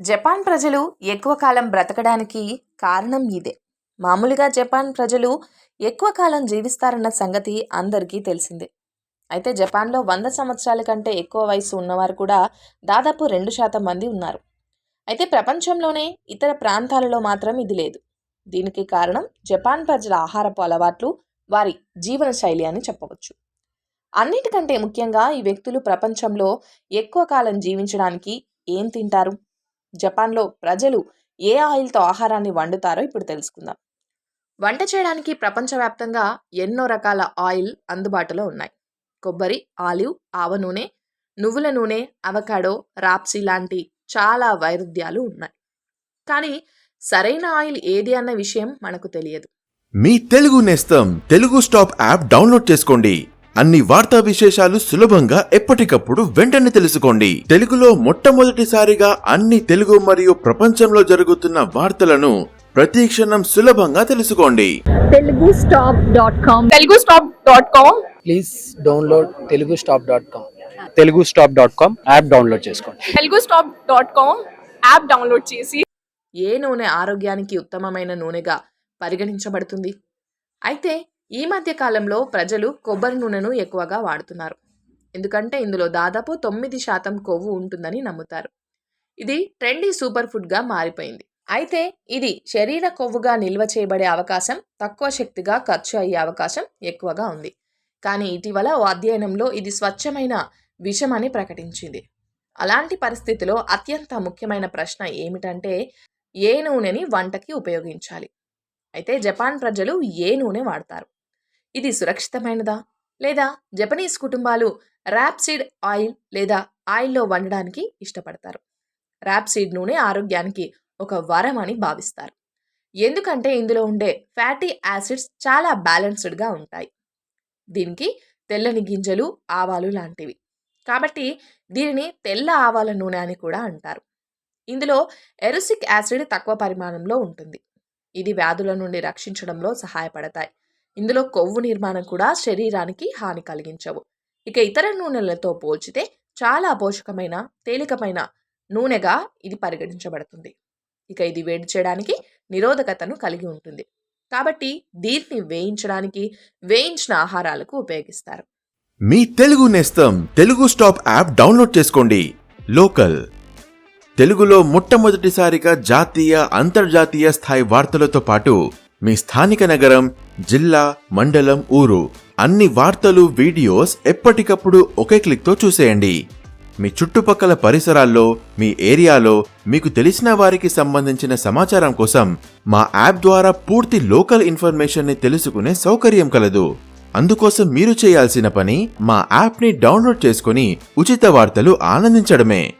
Japan ప్రజలు ఎక్కువ కాలం బ్రతకడానికి కారణం ఇదే. మామూలుగా జపాన్ ప్రజలు ఎక్కువ కాలం జీవిస్తారన్న సంగతి అందరికీ తెలిసిందే. అయితే జపాన్లో వంద సంవత్సరాల కంటే ఎక్కువ వయసు ఉన్నవారు కూడా దాదాపు రెండు శాతం మంది ఉన్నారు. అయితే ప్రపంచంలోనే ఇతర ప్రాంతాలలో మాత్రం ఇది లేదు. దీనికి కారణం జపాన్ ప్రజల ఆహారపు అలవాట్లు వారి జీవన శైలి అని చెప్పవచ్చు. అన్నిటికంటే ముఖ్యంగా ఈ వ్యక్తులు ప్రపంచంలో ఎక్కువ కాలం జీవించడానికి ఏం తింటారు? జపాన్లో ప్రజలు ఏ ఆయిల్తో ఆహారాన్ని వండుతారో ఇప్పుడు తెలుసుకుందాం. వంట చేయడానికి ప్రపంచవ్యాప్తంగా ఎన్నో రకాల ఆయిల్ అందుబాటులో ఉన్నాయి. కొబ్బరి ఆలివ్ ఆవ నూనె నువ్వుల నూనె అవకాడో రాప్సీ లాంటి చాలా వైరుధ్యాలు ఉన్నాయి. కానీ సరైన ఆయిల్ ఏది అన్న విషయం మనకు తెలియదు. మీ తెలుగు నేస్తం తెలుగు స్టాప్ యాప్ డౌన్లోడ్ చేసుకోండి. అన్ని వార్తా విశేషాలు సులభంగా ఎప్పటికప్పుడు వెంటనే తెలుసుకోండి. తెలుగులో మొట్టమొదటిసారిగా అన్ని తెలుగు మరియు ప్రపంచంలో జరుగుతున్న వార్తలను ప్రతి క్షణం సులభంగా తెలుసుకోండి. Telugu stop dot com. Telugu stop dot com. Please download Telugu stop dot com. Telugu stop dot com app download చేసుకోండి. Telugu stop dot com app download చేసి ఏ నూనె ఆరోగ్యానికి ఉత్తమమైన నూనెగా పరిగణించబడుతుంది? అయితే ఈ మధ్య కాలంలో ప్రజలు కొబ్బరి నూనెను ఎక్కువగా వాడుతున్నారు. ఎందుకంటే ఇందులో దాదాపు తొమ్మిది శాతం కొవ్వు ఉంటుందని నమ్ముతారు. ఇది ట్రెండీ సూపర్ ఫుడ్గా మారిపోయింది. అయితే ఇది శరీర కొవ్వుగా నిల్వ చేయబడే అవకాశం తక్కువ శక్తిగా ఖర్చు అయ్యే అవకాశం ఎక్కువగా ఉంది. కానీ ఇటీవల ఓ అధ్యయనంలో ఇది స్వచ్ఛమైన విషమని ప్రకటించింది. అలాంటి పరిస్థితిలో అత్యంత ముఖ్యమైన ప్రశ్న ఏమిటంటే ఏ నూనెని వంటకి ఉపయోగించాలి? అయితే జపాన్ ప్రజలు ఏ నూనె వాడతారు? ఇది సురక్షితమైనదా? లేదా జపనీస్ కుటుంబాలు ర్యాప్సీడ్ ఆయిల్ లేదా ఆయిల్లో వండడానికి ఇష్టపడతారు. ర్యాప్సీడ్ నూనె ఆరోగ్యానికి ఒక వరం అని భావిస్తారు. ఎందుకంటే ఇందులో ఉండే ఫ్యాటీ యాసిడ్స్ చాలా బ్యాలెన్స్డ్గా ఉంటాయి. దీనికి తెల్లని గింజలు ఆవాలు లాంటివి. కాబట్టి దీనిని తెల్ల ఆవాల నూనె అని కూడా అంటారు. ఇందులో ఎరుసిక్ యాసిడ్ తక్కువ పరిమాణంలో ఉంటుంది. ఇది వ్యాధుల నుండి రక్షించడంలో సహాయపడతాయి. ఇందులో కొవ్వు నిర్మాణం కూడా శరీరానికి హాని కలిగించవు. ఇక ఇతర నూనెలతో పోల్చితే చాలా పోషకమైన తేలికమైన నూనెగా ఇది పరిగణించబడుతుంది. ఇక ఇది వేడి చేయడానికి నిరోధకతను కలిగి ఉంటుంది. కాబట్టి దీన్ని వేయించడానికి వేయించిన ఆహారాలకు ఉపయోగిస్తారు. మీ తెలుగు నేస్తం తెలుగు స్టాప్ యాప్ డౌన్లోడ్ చేసుకోండి. లోకల్. తెలుగులో మొట్టమొదటిసారిగా జాతీయ అంతర్జాతీయ స్థాయి వార్తలతో పాటు మీ స్థానిక నగరం జిల్లా మండలం ఊరు. అన్ని వార్తలు వీడియోస్ ఎప్పటికప్పుడు ఒకే క్లిక్తో చూసేయండి. మీ చుట్టుపక్కల పరిసరాల్లో మీ ఏరియాలో మీకు తెలిసిన వారికి సంబంధించిన సమాచారం కోసం మా యాప్ ద్వారా పూర్తి లోకల్ ఇన్ఫర్మేషన్ని తెలుసుకునే సౌకర్యం కలదు. అందుకోసం మీరు చేయాల్సిన పని మా యాప్ని డౌన్లోడ్ చేసుకుని ఉచిత వార్తలు ఆనందించడమే.